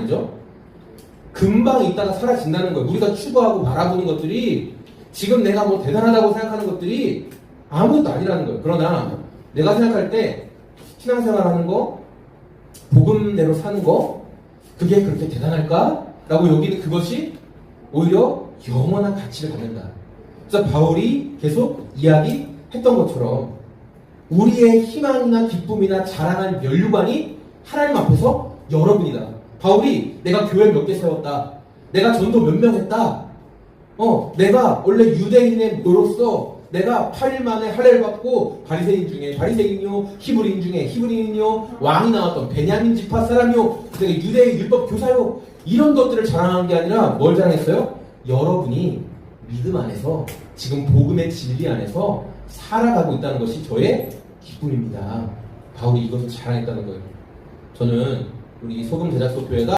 아니죠. 금방 있다가 사라진다는 거예요. 우리가 추구하고 바라보는 것들이 지금 내가 뭐 대단하다고 생각하는 것들이 아무것도 아니라는 거예요. 그러나 내가 생각할 때 신앙생활 하는 거, 복음대로 사는 거, 그게 그렇게 대단할까? 라고 여기는 그것이 오히려 영원한 가치를 갖는다. 그래서 바울이 계속 이야기했던 것처럼 우리의 희망이나 기쁨이나 자랑할 면류관이 하나님 앞에서 여러분이다. 바울이 내가 교회 몇 개 세웠다. 내가 전도 몇 명 했다. 어, 내가 원래 유대인의 노로서 내가 8일 만에 할례를 받고 바리새인 중에 바리새인이요 히브리인 중에 히브리인이요 왕이 나왔던 베냐민 지파 사람이요 내가 유대의 율법 교사요 이런 것들을 자랑한 게 아니라 뭘 자랑했어요? 여러분이 믿음 안에서 지금 복음의 진리 안에서 살아가고 있다는 것이 저의 기쁨입니다. 바울이 이것을 자랑했다는 거예요. 저는 우리 소금 제작소 교회가